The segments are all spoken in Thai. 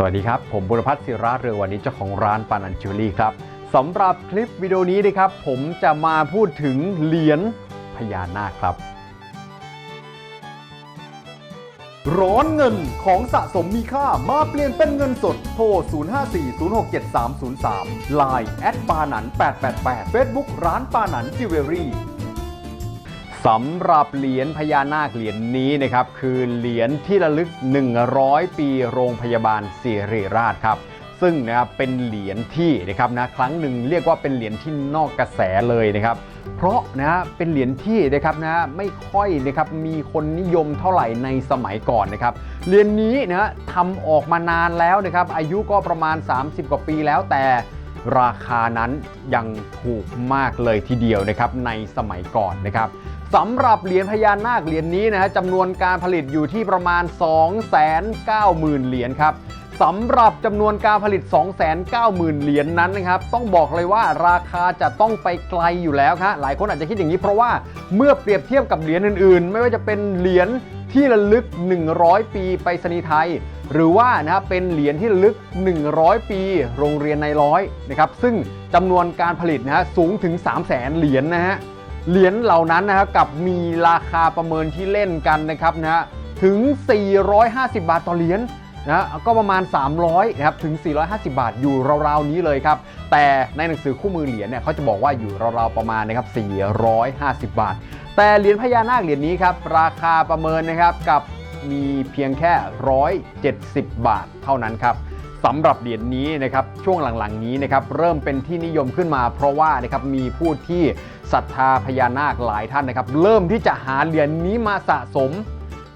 สวัสดีครับ ผมบุรพัฒน์ศิระเรืองวันนี้เจ้าของร้านปานันจูรี่ครับสำหรับคลิปวิดีโอนี้นะครับ ผมจะมาพูดถึงเหรียญพญานาคครับ ร้อนเงินของสะสมมีค่ามาเปลี่ยนเป็นเงินสด โทร 0540673303 Line แอดปานัน888 Facebook ร้านปานันจิวเวลรี่ สำหรับเหรียญพญานาคเหรียญนี้นะครับคือเหรียญที่ระลึก 100 ปีโรงพยาบาลศิริราชครับซึ่งนะครับเป็นเหรียญที่นะครับนะครั้งหนึ่งเรียกว่าเป็นเหรียญที่นอกกระแสเลยนะครับ เพราะนะเป็นเหรียญที่นะครับนะไม่ค่อยนะครับมีคนนิยมเท่าไหร่ในสมัยก่อนนะครับเหรียญนี้นะทำออกมานานแล้วนะครับอายุก็ประมาณ 30 กว่าปีแล้วแต่ราคานั้นยังถูกมากเลยทีเดียวนะครับในสมัยก่อนนะครับ สำหรับเหรียญพญานาคเหรียญนี้นะฮะจำนวนการผลิตอยู่ที่ประมาณ 290,000 เหรียญครับสำหรับจำนวนการผลิต 290,000 เหรียญนั้นนะครับ ต้องบอกเลยว่าราคาจะต้องไปไกลอยู่แล้วครับหลายคนอาจจะคิดอย่างนี้เพราะว่าเมื่อเปรียบเทียบกับเหรียญอื่นๆ ไม่ว่าจะเป็นเหรียญที่ระลึก 100 ปีไปรษณีไทย หรือว่านะครับเป็นเหรียญที่ระลึก 100 ปี โรงเรียนในร้อยนะครับซึ่งจำนวนการผลิตนะฮะสูงถึง 3 0 0แสนเหรียญนะฮะ เหรียญเหล่านั้นนะครับกับมีราคาประเมินที่เล่นกันนะครับนะฮะถึง 450 บาทต่อเหรียญนะก็ประมาณ 300นะครับถึง 450 บาทอยู่ราวๆนี้เลยครับ แต่ในหนังสือคู่มือเหรียญเนี่ยเขาจะบอกว่าอยู่ราวๆประมาณนะครับ 450 บาท แต่เหรียญพญานาคเหรียญนี้ครับราคาประเมินนะครับกับมีเพียงแค่ 170 บาทเท่านั้นครับ สำหรับเหรียญนี้นะครับช่วงหลังๆนี้นะครับเริ่มเป็นที่นิยมขึ้นมา เพราะว่านะครับมีผู้ที่ศรัทธาพญานาคหลายท่านนะครับ เริ่มที่จะหาเหรียญนี้มาสะสม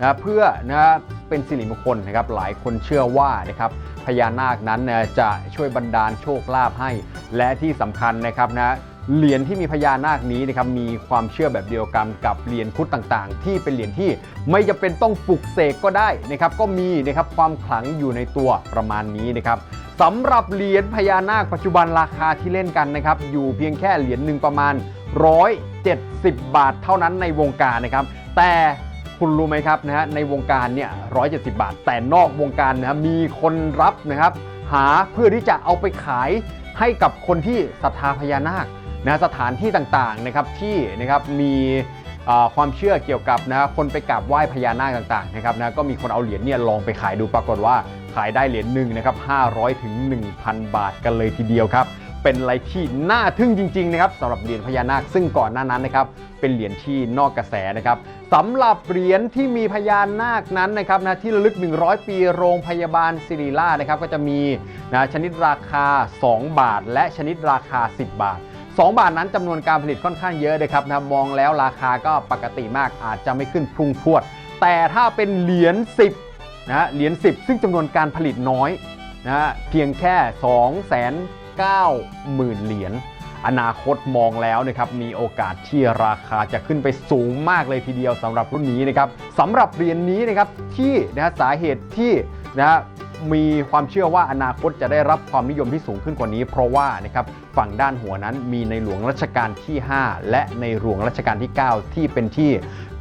นะเพื่อนะเป็นสิริมงคลนะครับหลายคนเชื่อว่านะครับพญานาคนั้นนะจะช่วยบันดาลโชคลาภให้ และที่สำคัญนะครับนะ เหรียญที่มีพญานาคนี้นะครับมีความเชื่อแบบเดียวกันกับเหรียญพุทธต่างๆ ที่เป็นเหรียญที่ไม่จำเป็นต้องปลุกเสกก็ได้นะครับก็มีนะครับความขลังอยู่ในตัวประมาณนี้นะครับสำหรับเหรียญพญานาคปัจจุบันราคาที่เล่นกันนะครับอยู่เพียงแค่เหรียญหนึ่งประมาณ 170 บาทเท่านั้นในวงการนะครับ แต่คุณรู้ไหมครับนะฮะในวงการเนี่ย170 บาท แต่นอกวงการนะครับมีคนรับนะครับ หาเพื่อที่จะเอาไปขายให้กับคนที่ศรัทธาพญานาค นะสถานที่ต่างๆนะครับที่นะครับมีความเชื่อเกี่ยวกับนะคนไปกราบไหว้พญานาคต่างๆนะครับนะก็มีคนเอาเหรียญเนี่ยลองไปขายดูปรากฏว่าขายได้เหรียญหนึ่งนะครับ500ถึง1,000 บาทกันเลยทีเดียวครับเป็นอะไรที่น่าทึ่งจริงๆนะครับสำหรับเหรียญพญานาคซึ่งก่อนหน้านั้นนะครับเป็นเหรียญที่นอกกระแสนะครับสำหรับเหรียญที่มีพญานาคนั้นนะครับนะที่ระลึก 100 ปีโรงพยาบาลศิริราชนะครับก็จะมีนะชนิดราคา 2 บาท และชนิดราคา 10 บาท 2 บาทนั้นจำนวนการผลิตค่อนข้างเยอะเลยครับนะมองแล้วราคาก็ปกติมากอาจจะไม่ขึ้นพุ่งพรวด แต่ถ้าเป็นเหรียญ10นะเหรียญ10 ซึ่งจำนวนการผลิตน้อยนะเพียงแค่ 2 9 0 0 0 0 เหรียญอนาคตมองแล้วนะครับมีโอกาสที่ราคาจะขึ้นไปสูงมากเลยทีเดียวสำหรับรุ่นนี้นะครับสำหรับเหรียญนี้นะครับที่นะสาเหตุที่นะ มีความเชื่อว่าอนาคตจะได้รับความนิยมที่สูงขึ้นกว่านี้ เพราะว่านะครับฝั่งด้านหัวนั้นมีในหลวงรัชกาลที่ 5 และในหลวงรัชกาลที่ 9 ที่เป็นที่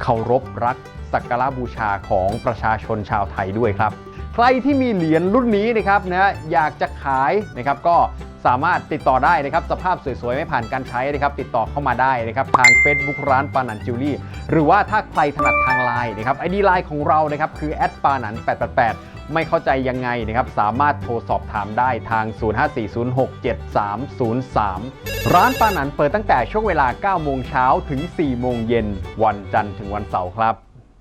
เคารพรักสักการะบูชาของประชาชนชาวไทยด้วยครับ ใครที่มีเหรียญรุ่นนี้นะครับนะอยากจะขายนะครับก็สามารถติดต่อได้นะครับ สภาพสวยๆ ไม่ผ่านการใช้นะครับ ติดต่อเข้ามาได้นะครับ ทาง Facebook ร้านปานันจิวลี่หรือว่าถ้าใครถนัดทางไลน์นะครับไอดีไลน์ของเรานะครับ คือแอดปานัน888 ไม่เข้าใจยังไงนะครับ สามารถโทรสอบถามได้ทาง 054067303 ร้านปาหนันเปิดตั้งแต่ช่วงเวลา 9 โมงเช้าถึง 4 โมงเย็น วันจันทร์ถึงวันเสาร์ครับ